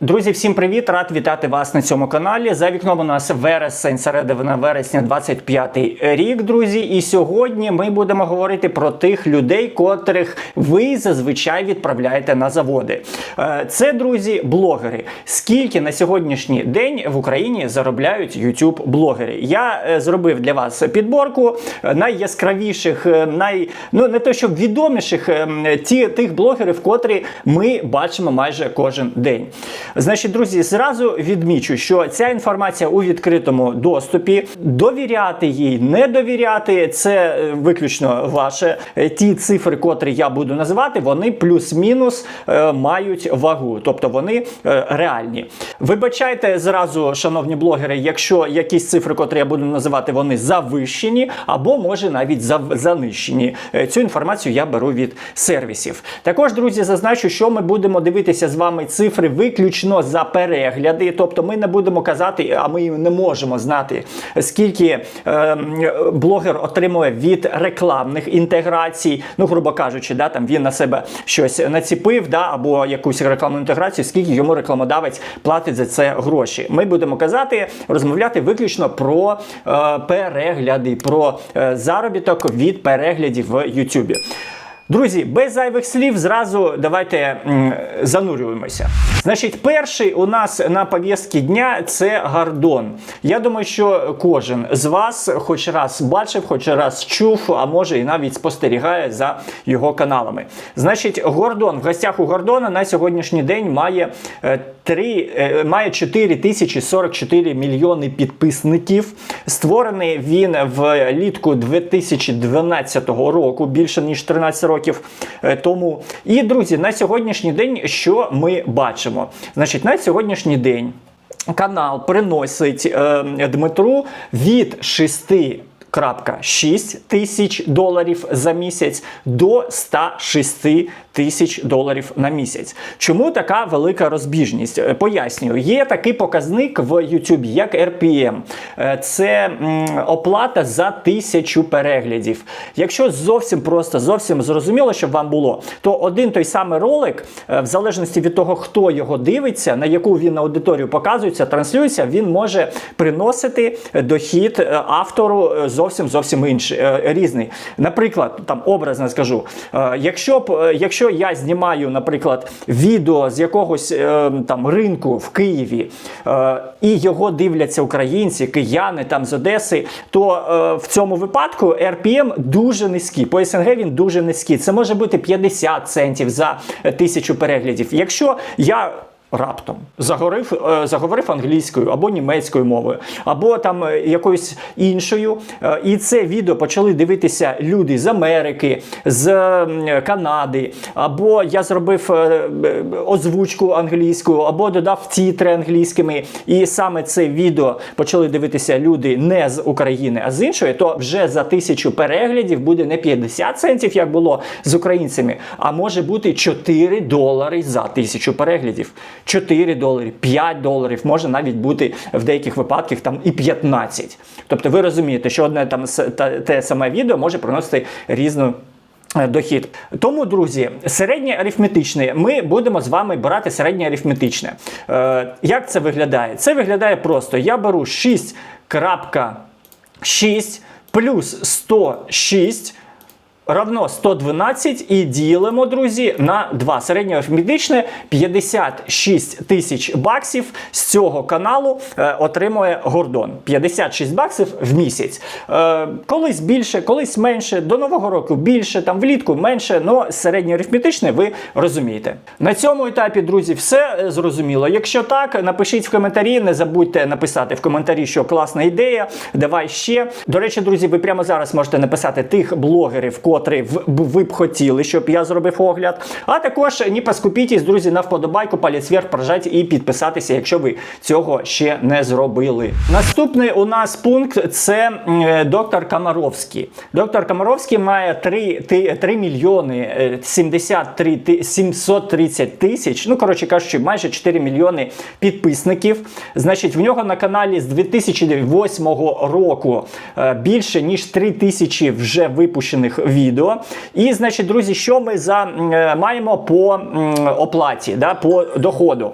Друзі, всім привіт! Рад вітати вас на цьому каналі. За вікном у нас вересень, середина вересня, 25 рік, друзі. І сьогодні ми будемо говорити про тих людей, котрих ви зазвичай відправляєте на заводи. Е, Це, друзі, блогери. Скільки на сьогоднішній день в Україні заробляють youtube блогери? Я е, зробив для вас підборку е, найяскравіших, най ну не то щоб відоміших е, ті тих блогерів, котрі ми бачимо майже кожен день. Значить, друзі, зразу відмічу, що ця інформація у відкритому доступі. Довіряти їй, не довіряти це е, виключно ваше. Е, Ті цифри, котрі я буду називати, вони плюс-мінус е, мають вагу, тобто вони реальні. Вибачайте зразу, шановні блогери, якщо якісь цифри, котрі я буду називати, вони завищені або може навіть занищені. Цю інформацію я беру від сервісів. Також, друзі, зазначу, що ми будемо дивитися з вами цифри виключно за перегляди. Тобто ми не будемо казати, а ми не можемо знати, скільки е, блогер отримує від рекламних інтеграцій. Ну, грубо кажучи, да, там він на себе щось націпив, да, або якусь рекламну інтеграцію, скільки йому рекламодавець платить за це гроші. Ми будемо казати, розмовляти виключно про е, перегляди, про е, заробіток від переглядів в YouTube. Друзі, без зайвих слів, зразу давайте занурюємося. Значить, перший у нас на пов'язці дня це Гордон. Я думаю, що кожен з вас хоч раз бачив, хоч раз чув, а може і навіть спостерігає за його каналами. Значить, Гордон в гостях у Гордона на сьогоднішній день має е, 3, е, має 4044 мільйони підписників. Створений він влітку 2012 року, більше ніж 13 років е, тому. І друзі, на сьогоднішній день що ми бачимо? Значить, на сьогоднішній день канал приносить е, Дмитру від 6 6 тисяч доларів за місяць до 106 тисяч доларів на місяць. Чому така велика розбіжність? Е, Пояснюю, є такий показник в YouTube, як RPM. Е, Це оплата за тисячу переглядів. Якщо зовсім просто, зовсім зрозуміло, щоб вам було, то один той самий ролик, е, в залежності від того, хто його дивиться, на яку він аудиторію показується, транслюється, він може приносити дохід автору зовсім зовсім інший, різний. Наприклад, там образно скажу, якщо б е, я знімаю, наприклад, відео з якогось е, там ринку в Києві, е, і його дивляться українці, кияни там з Одеси, то е, в цьому випадку RPM дуже низький. По СНГ він дуже низький. Це може бути 50 центів за тисячу переглядів. Якщо я Раптом заговорив, е, заговорив англійською або німецькою мовою, або там е, якоюсь іншою. Е, І це відео почали дивитися люди з Америки, з Канади, або я зробив озвучку англійською, або додав тітри англійськими. І саме це відео почали дивитися люди не з України, а з іншої, то вже за тисячу переглядів буде не 50 центів, як було з українцями, а може бути 4 долари за тисячу переглядів. 4 долари, 5 доларів, може навіть бути в деяких випадках там і 15. Тобто ви розумієте, що одне там те саме відео може приносити різну. е, Дохід. Тому, друзі, середнє арифметичне. Ми будемо з вами брати середнє арифметичне. Е, як це виглядає? Це виглядає просто. Я беру 6.6 плюс 106 равно 112 і ділимо, друзі, на 2. Середнє арифметичне 56 тисяч баксів з цього каналу е, отримує Гордон. 56 баксів в місяць. Е, колись більше, колись менше. До нового року більше, там влітку менше, але середнє арифметичне ви розумієте. На цьому етапі, друзі, все е, зрозуміло. Якщо так, напишіть в коментарі. Не забудьте написати в коментарі, що класна ідея. Давай ще. До речі, друзі, ви прямо зараз можете написати тих блогерів, котрі б- ви б хотіли, щоб я зробив огляд. А також не поскупітесь, друзі, на вподобайку, палець вверх прожати і підписатися, якщо ви цього ще не зробили. Наступний у нас пункт це е, доктор Камаровський. Доктор Камаровський має 3, 3 мільйони е, 73 730 тисяч, ну, коротше кажучи, майже 4 мільйони підписників. Значить, в нього на каналі з 2008 року е, більше ніж 3 тисячі вже випущених відео. І, значить, друзі, що ми за, е, маємо по оплаті, да, по доходу?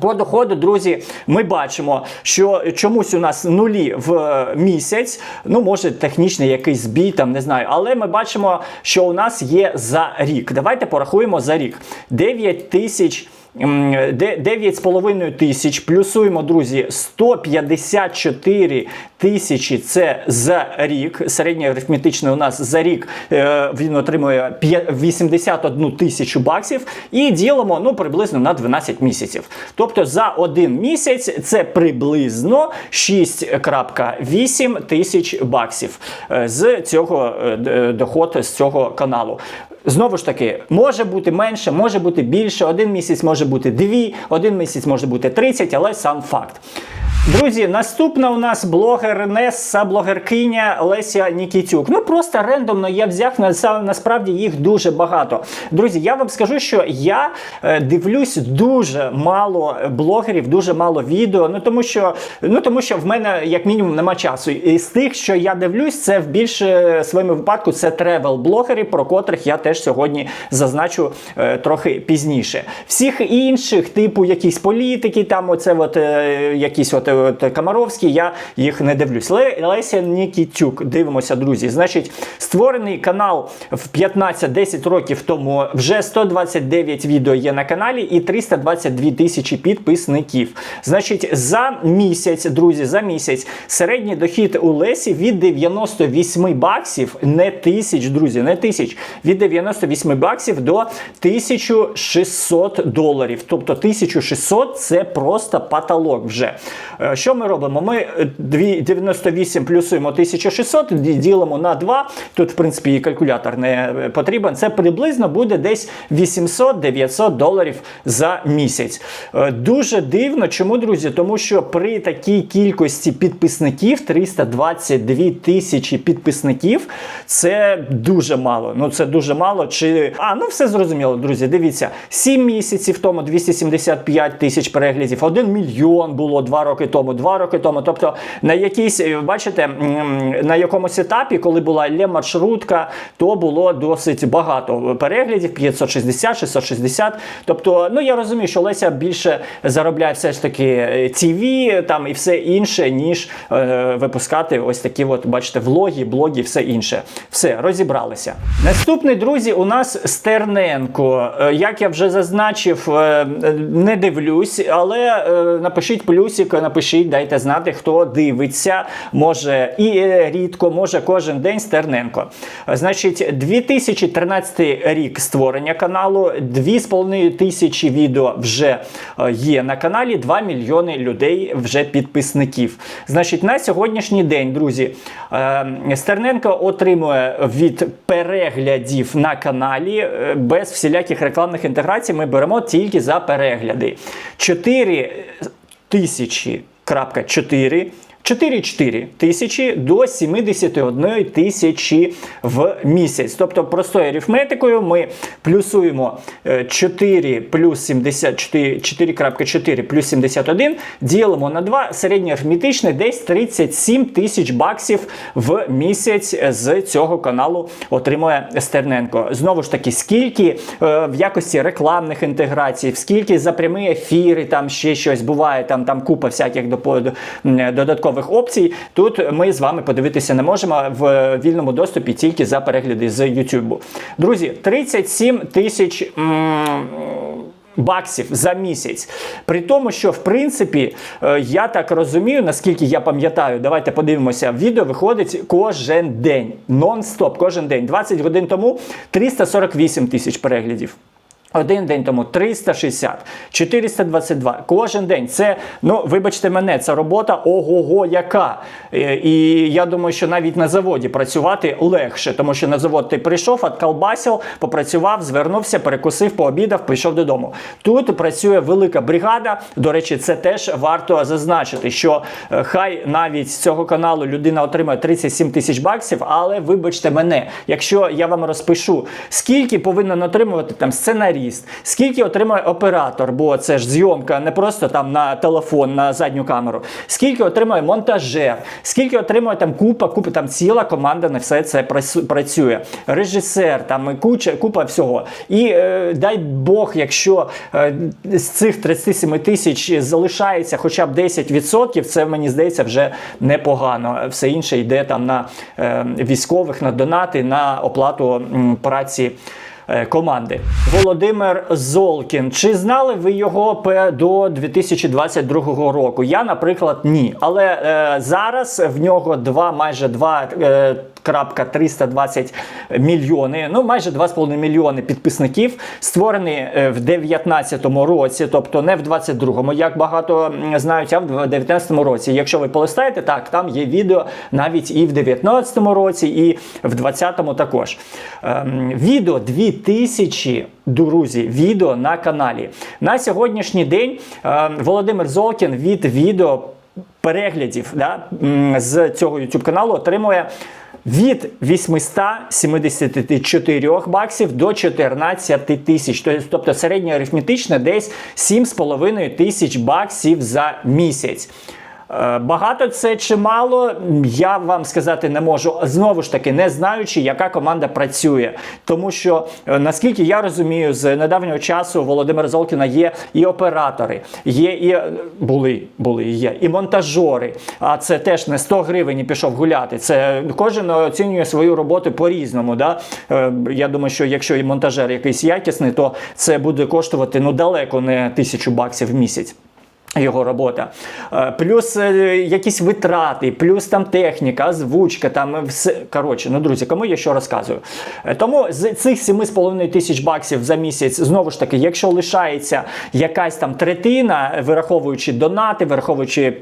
По доходу, друзі, ми бачимо, що чомусь у нас нулі в е, місяць. Ну, може, технічний якийсь збій, там не знаю. Але ми бачимо, що у нас є за рік. Давайте порахуємо за рік. 9 тисяч. М, де- 9,5 тисяч, плюсуємо, друзі, 154 тисячі це за рік. Середнє арифметичне у нас за рік е, він отримує п'я- 81 тисячу баксів і ділимо ну, приблизно на 12 місяців. Тобто за один місяць це приблизно 6,8 тисяч баксів е, з цього е, доходу з цього каналу. Знову ж таки, може бути менше, може бути більше. Один місяць може бути дві, один місяць може бути 30, але сам факт. Друзі, наступна у нас блогер Несса, блогеркиня Леся Нікітюк. Ну просто рендомно я взяв на насправді їх дуже багато. Друзі, я вам скажу, що я е, дивлюсь дуже мало блогерів, дуже мало відео. Ну тому що ну тому що в мене як мінімум нема часу. І з тих, що я дивлюсь, це в більше своєму випадку це тревел-блогери, про котрих я теж сьогодні зазначу е, трохи пізніше. Всіх інших, типу якісь політики, там оце от е, якісь от, е, от Комаровські, я їх не дивлюсь. Ле, Леся Нікітюк, дивимося, друзі. Значить, створений канал в 15-10 років тому. Вже 129 відео є на каналі і 322 тисячі підписників. Значить, за місяць, друзі, за місяць середній дохід у Лесі від 98 баксів, не тисяч, друзі, не тисяч, від 98 баксів до 1600 доларів. Тобто 1600 це просто потолок вже. Е, Що ми робимо? Ми е, 98 плюсуємо 1600, ділимо на 2. Тут, в принципі, і калькулятор не е, потрібен. Це приблизно буде десь 800-900 доларів за місяць. Е, Дуже дивно. Чому, друзі? Тому що при такій кількості підписників, 322 тисячі підписників, це дуже мало. Ну, це дуже мало. Чи... А, ну все зрозуміло, друзі. Дивіться, 7 місяців тому 275 тисяч переглядів, 1 мільйон було 2 роки тому, 2 роки тому. Тобто на якійсь, е, бачите, на якомусь етапі, коли була лє маршрутка, то було досить багато переглядів, 560, 660. Тобто, ну я розумію, що Леся більше заробляє все ж таки TV там і все інше, ніж е, випускати ось такі, от, бачите, влоги, блоги, все інше. Все, розібралися. Наступний, друзі, у нас Стерненко. Е, Як я вже зазначив, е, не дивлюсь, але е, напишіть плюсик, напишіть, дайте знати, хто дивиться. Може і е, рідко, може кожен день Стерненко. Е, Значить, 2013 рік створення каналу, 2,5 тисячі відео вже е, є на каналі, 2 мільйони людей вже підписників. Значить, на сьогоднішній день, друзі, е, Стерненко отримує від переглядів на каналі е, без всіляких рекламних інтеграцій. Ми беремо тільки за перегляди. 4 тисячі 4 4,4 тисячі до 71 тисячі в місяць. Тобто, простою арифметикою ми плюсуємо е, 4 плюс 74, 4,4 плюс 71, ділимо на 2, середнє арифметичне десь 37 тисяч баксів в місяць з цього каналу отримує Стерненко. Знову ж таки, скільки е, в якості рекламних інтеграцій, скільки за прямі ефіри, там ще щось буває, там, там купа всяких м, додаткових опцій. Тут ми з вами подивитися не можемо в вільному доступі тільки за перегляди з YouTube. Друзі, 37 тисяч. Баксів за місяць. При тому, що в принципі, е, я так розумію, наскільки я пам'ятаю, давайте подивимося, відео виходить кожен день. Нон-стоп, кожен день. 20 годин тому 348 тисяч переглядів. Один день тому 360, 422. Кожен день. Це, ну, вибачте мене, це робота ого-го яка. Е, І я думаю, що навіть на заводі працювати легше, тому що на завод ти прийшов, откалбасив, попрацював, звернувся, перекусив, пообідав, пішов додому. Тут працює велика бригада. До речі, це теж варто зазначити, що е, хай навіть з цього каналу людина отримає 37 тисяч баксів, але вибачте мене, якщо я вам розпишу, скільки повинен отримувати там сценарій сценаріст, скільки отримує оператор, бо це ж зйомка не просто там на телефон, на задню камеру, скільки отримує монтажер, скільки отримує там купа, купа там ціла команда на все це працює. Режисер, там куча, купа всього. І е, дай Бог, якщо е, з цих 37 тисяч залишається хоча б 10%, це мені здається вже непогано. Все інше йде там на е, військових, на донати, на оплату праці. Е, Команди Володимир Золкін. Чи знали ви його до 2022 року? Я, наприклад, ні. Але е, зараз в нього два майже два. е, 320 мільйони, ну майже 2,5 мільйони підписників, створений е, в 2019 році, тобто не в 22-му, як багато знають, а в 2019 році. Якщо ви полистаєте, так там є відео навіть і в 2019 році, і в 2020 також. Ем, відео 2000 друзі, відео на каналі. На сьогоднішній день ем, Володимир Золкін від відео переглядів да, з цього YouTube каналу отримує від 874 баксів до 14 тисяч. Тобто- Тобто десь 7,5 тисяч баксів за місяць. Е, Багато це чи мало, я вам сказати не можу. Знову ж таки, не знаючи, яка команда працює. Тому що, е, наскільки я розумію, з недавнього часу Володимира Золкіна є і оператори, є і е, були, були є, і монтажори. А це теж не 100 гривень і пішов гуляти. Це кожен оцінює свою роботу по-різному. Да? Я думаю, що якщо і монтажер якийсь якісний, то це буде коштувати ну далеко не тисячу баксів в місяць. Його робота, Е, плюс е, якісь витрати, плюс там техніка, озвучка, там все. Коротше, ну друзі, кому я що розказую. Е, Тому з цих 7,5 тисяч баксів за місяць, знову ж таки, якщо лишається якась там третина, вираховуючи донати, вираховуючи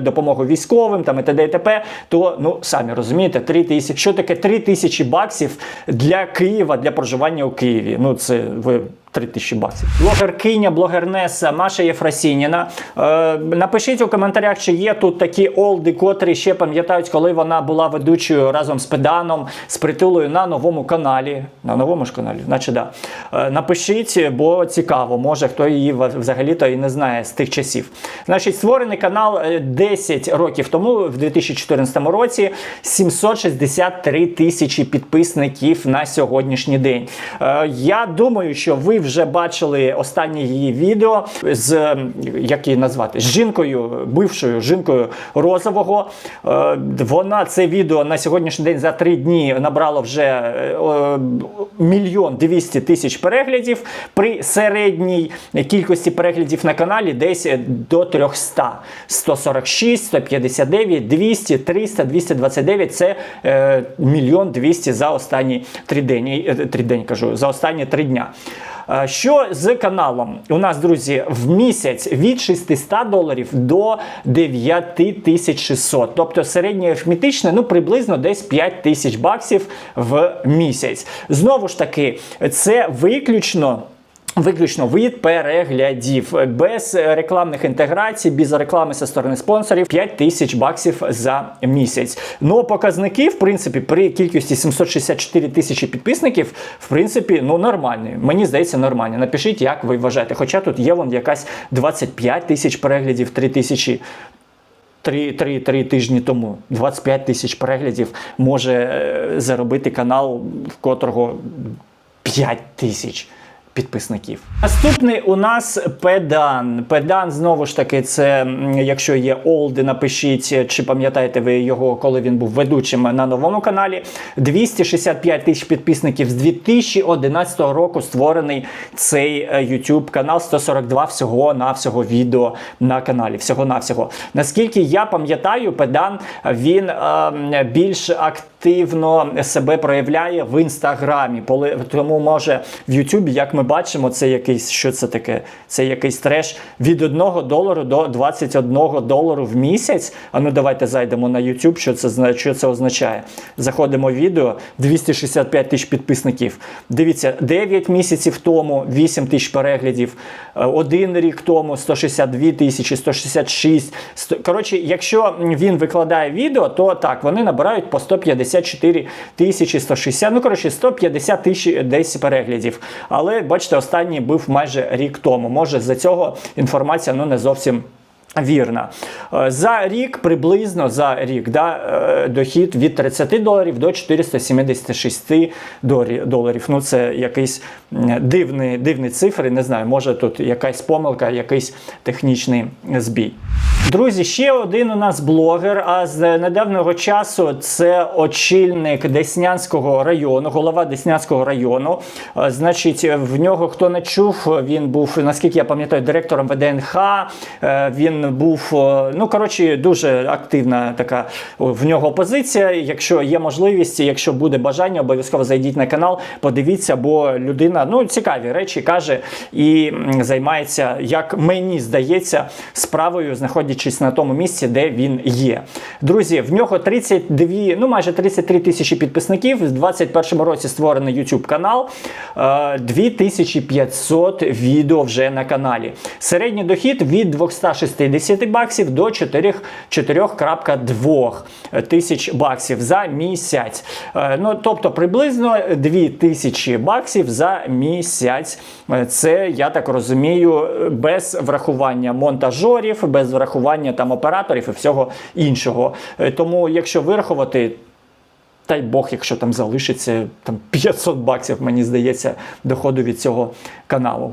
допомогу військовим там і т.д. і т.п., то ну самі розумієте, 3 тисячі. Що таке 3 тисячі баксів для Києва, для проживання у Києві? Ну це ви. 3 тисячі баксів. Блогеркиня, блогернеса Маша Єфросініна. Е, напишіть у коментарях, чи є тут такі олди, котрі ще пам'ятають, коли вона була ведучою разом з педаном, з притулою на новому каналі. На новому ж каналі, наче да. Е, напишіть, бо цікаво, може хто її взагалі-то і не знає з тих часів. Значить, створений канал е, 10 років тому, в 2014 році, 763 тисячі підписників на сьогоднішній день. Е, Я думаю, що ви вже бачили останнє її відео з як її назвати з жінкою, бившою жінкою розового. Е, Вона це відео на сьогоднішній день за три дні набрало вже е, мільйон двісті тисяч переглядів. При середній кількості переглядів на каналі десь до 300. 146, 159, 200, 300, 229 це е, мільйон 200 за останні три. Е, Три день кажу, за останні три дня. Е, Що з каналом? У нас, друзі, в місяць від 600 доларів до 9600. Тобто середнє арифметичне, ну приблизно десь 5 тисяч баксів в місяць. Знову ж таки, це виключно. Виключно від переглядів без рекламних інтеграцій, без реклами зі сторони спонсорів 5 тисяч баксів за місяць. Ну показники, в принципі, при кількості 764 тисячі підписників, в принципі, ну нормальні. Мені здається, нормальні. Напишіть, як ви вважаєте. Хоча тут є вон якась 25 тисяч переглядів, 3 тисячі. Три, три, три тижні тому 25 тисяч переглядів може е, заробити канал, в котрого 5 тисяч підписників. Наступний у нас педан. Педан знову ж таки, це якщо є олди, напишіть, чи пам'ятаєте ви його, коли він був ведучим на новому каналі. 265 тисяч підписників з 2011 року створений цей е, YouTube канал. 142 всього на всього відео на каналі. Всього на всього. Наскільки я пам'ятаю, педан він е, більш активно себе проявляє в інстаграмі. Тому може в Ютубі, як ми бачимо, це якийсь що це таке? Це якийсь треш від 1 долару до 21 долару в місяць. А ну давайте зайдемо на YouTube, що це що це означає. Заходимо в відео 265 тисяч підписників. Дивіться, 9 місяців тому 8 тисяч переглядів, е, один рік тому 162 тисячі, 166. Сто- Коротше, якщо він викладає відео, то так, вони набирають по 154 тисячі, 160, ну коротше, 150 тисяч десь переглядів. Але бачите, останній був майже рік тому. Може, за цього інформація ну не зовсім. Вірна. Е, За рік приблизно за рік да, е, дохід від 30 доларів до 476 доларів-. Ну це якийсь дивний, дивні цифри. Не знаю, може тут якась помилка, якийсь технічний збій. Друзі, ще один у нас блогер. А з недавнього часу це очільник Деснянського району, голова Деснянського району. Е, Значить, в нього хто не чув, він був, наскільки я пам'ятаю, директором ВДНХ. Е, Був, е, ну коротше, дуже активна така в нього позиція. Якщо є можливість, якщо буде бажання, обов'язково зайдіть на канал, подивіться, бо людина ну цікаві речі каже і займається, як мені здається, справою, знаходячись на тому місці, де він є. Друзі, в нього 32, ну майже 33 тисячі підписників. В 2021 році створений YouTube канал. Е, 2500 відео вже на каналі. Середній дохід від 260 баксів до 4 4,2 тисяч баксів за місяць. Е, Ну, тобто приблизно 2 тисячі баксів за місяць. Е, Це, я так розумію, без врахування монтажерів, без врахування там операторів і всього іншого. Е, Тому, якщо вирахувати, Дай Бог, якщо там залишиться там 500 баксів, мені здається, доходу від цього каналу.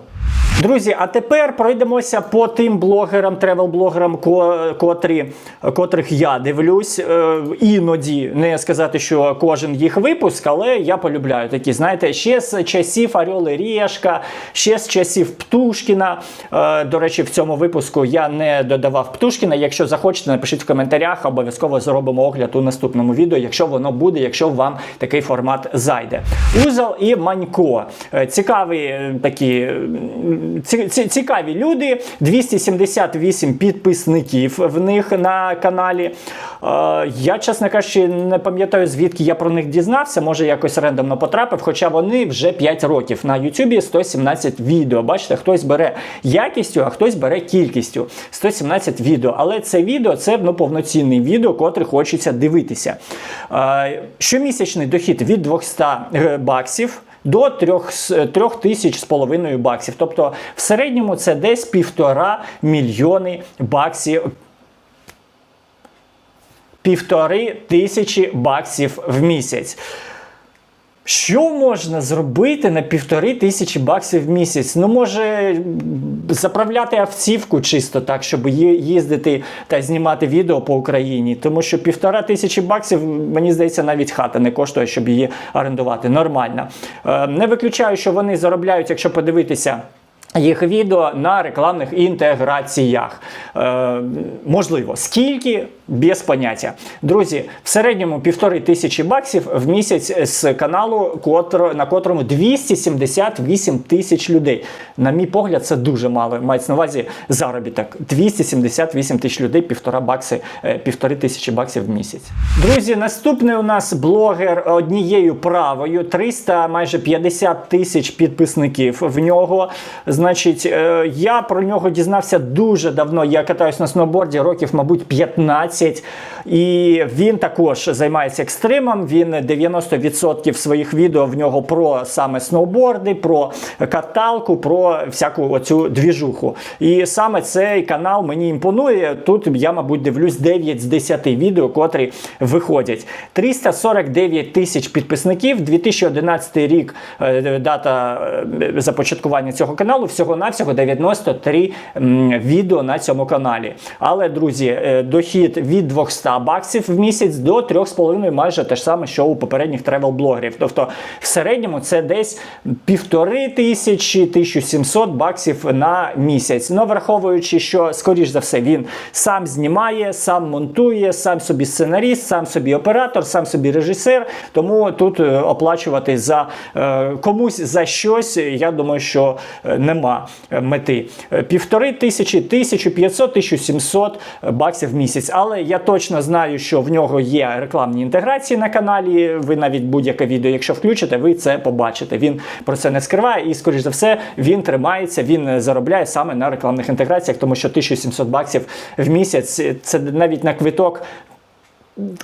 Друзі, а тепер пройдемося по тим блогерам, тревел-блогерам, ко- котрі, котрих я дивлюсь. Е, Іноді не сказати, що кожен їх випуск, але я полюбляю такі. Знаєте, ще з часів Орел і Решка, ще з часів Птушкіна. Е, До речі, в цьому випуску я не додавав Птушкіна. Якщо захочете, напишіть в коментарях, обов'язково зробимо огляд у наступному відео, якщо воно буде, якщо вам такий формат зайде. Узел і Манько. Е, Цікаві такі цікаві люди. 278 підписників в них на каналі. Е, Я, чесно кажучи, не пам'ятаю, звідки я про них дізнався. Може, якось рандомно потрапив, хоча вони вже 5 років. На Ютубі 117 відео. Бачите, хтось бере якістю, а хтось бере кількістю. 117 відео. Але це відео це ну, повноцінний відео, котре хочеться дивитися. Е, Щомісячний дохід від 200 е, баксів. До 3, тисяч з половиною баксів. Тобто в середньому це десь півтора мільйони баксів. Півтори тисячі баксів в місяць. Що можна зробити на півтори тисячі баксів в місяць? Ну, може, заправляти автівку чисто так, щоб їздити та знімати відео по Україні. Тому що півтора тисячі баксів, мені здається, навіть хата не коштує, щоб її орендувати. Нормально. Е, Не виключаю, що вони заробляють, якщо подивитися. Їх відео на рекламних інтеграціях. Е, можливо, скільки без поняття. Друзі, в середньому півтори тисячі баксів в місяць з каналу, на котрому 278 тисяч людей. На мій погляд, це дуже мало. Мається на увазі заробіток. 278 тисяч людей, півтора бакси, е, півтори тисячі баксів в місяць. Друзі, наступний у нас блогер однією правою, 300 майже 50 тисяч підписників в нього. Значить, е, я про нього дізнався дуже давно. Я катаюсь на сноуборді років, мабуть, 15. І він також займається екстримом. Він 90% своїх відео в нього про саме сноуборди, про каталку, про всяку оцю двіжуху. І саме цей канал мені імпонує. Тут я, мабуть, дивлюсь 9 з 10 відео, котрі виходять. 349 тисяч підписників. 2011 рік е, дата е, започаткування цього каналу. Всього-навсього 93 відео на цьому каналі. Але, друзі, е, дохід від 200 баксів в місяць до 3,5 майже те ж саме, що у попередніх тревел-блогерів. Тобто, в середньому це десь півтори тисячі, 1700 баксів на місяць. Ну, враховуючи, що, скоріш за все, він сам знімає, сам монтує, сам собі сценаріст, сам собі оператор, сам собі режисер. Тому тут е, оплачувати за е, комусь за щось, я думаю, що е, нема е, мети. Півтори тисячі, 1500, 1700 баксів в місяць. Але я точно знаю, що в нього є рекламні інтеграції на каналі. Ви навіть будь-яке відео, якщо включите, ви це побачите. Він про це не скриває, і, скоріш за все, він тримається, він заробляє саме на рекламних інтеграціях, тому що 1700 баксів в місяць це навіть на квиток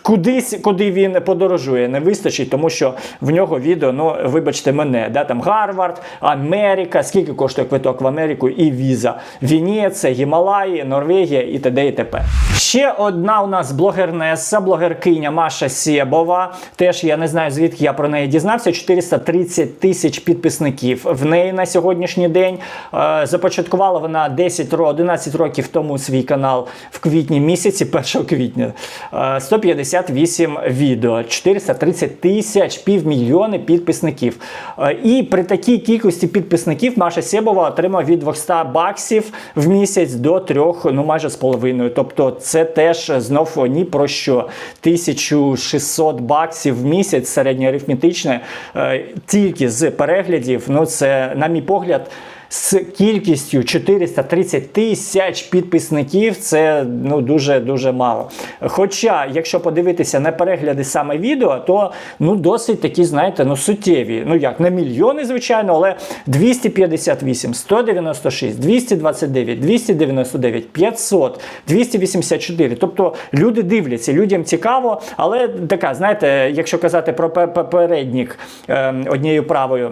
Кудись, куди він подорожує, не вистачить, тому що в нього відео, ну вибачте мене, да, там Гарвард, Америка, скільки коштує квиток в Америку і віза, Венеція, Гімалаї, Норвегія і т.д. і т.п. Ще одна у нас блогернеса, блогеркиня Маша Сєбова. Теж я не знаю, звідки я про неї дізнався. 430 тисяч підписників в неї на сьогоднішній день. Е, Започаткувала вона 10 ро- 11 років тому свій канал в квітні місяці, 1 квітня. Е, 158 відео, 430 тисяч, півмільйони підписників. Е, І при такій кількості підписників Маша Сєбова отримала від 200 баксів в місяць до 3, ну майже з половиною. Тобто це теж знов ні про що. 1600 баксів в місяць середньоарифметичне е, тільки з переглядів. Ну це, на мій погляд. З кількістю 430 тисяч підписників це ну дуже дуже мало. Хоча, якщо подивитися на перегляди саме відео, то ну досить такі, знаєте, ну суттєві. Ну як не мільйони, звичайно, але 258, 196, 229, 299, 500, 284. Тобто люди дивляться, людям цікаво, але така, знаєте, якщо казати про пе- попереднік е, однією правою.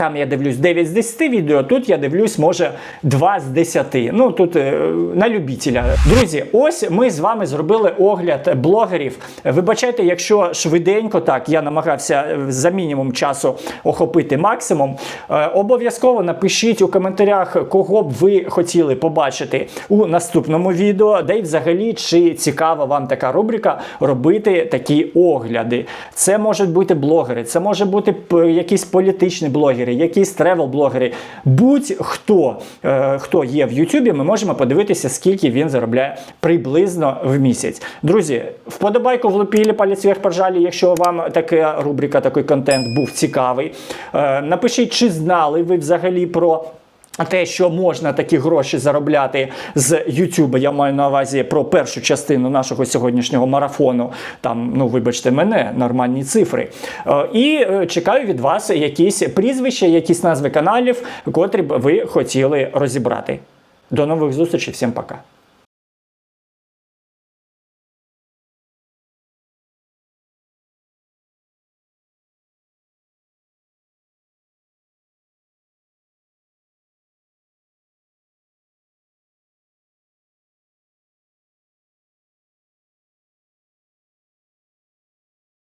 Там я дивлюсь 9 з 10 відео, тут я дивлюсь, може, 2 з 10. Ну тут е, на любителя. Друзі, ось ми з вами зробили огляд блогерів. Вибачайте, якщо швиденько так я намагався е, за мінімум часу охопити максимум. Е, обов'язково напишіть у коментарях, кого б ви хотіли побачити у наступному відео, де й взагалі чи цікава вам така рубрика робити такі огляди. Це можуть бути блогери, це може бути якісь політичні блогери, якісь тревел-блогери. Будь-хто е, хто є в Ютубі, ми можемо подивитися, скільки він заробляє приблизно в місяць. Друзі, вподобайку влупілі, палець вверх поржалі, якщо вам така рубрика, такий контент був цікавий. Е, напишіть, чи знали ви взагалі про. Те, що можна такі гроші заробляти з YouTube, я маю на увазі про першу частину нашого сьогоднішнього марафону. Там, ну вибачте мене, нормальні цифри. Е, І е, чекаю від вас якісь прізвища, якісь назви каналів, котрі б ви хотіли розібрати. До нових зустрічей, всім пока.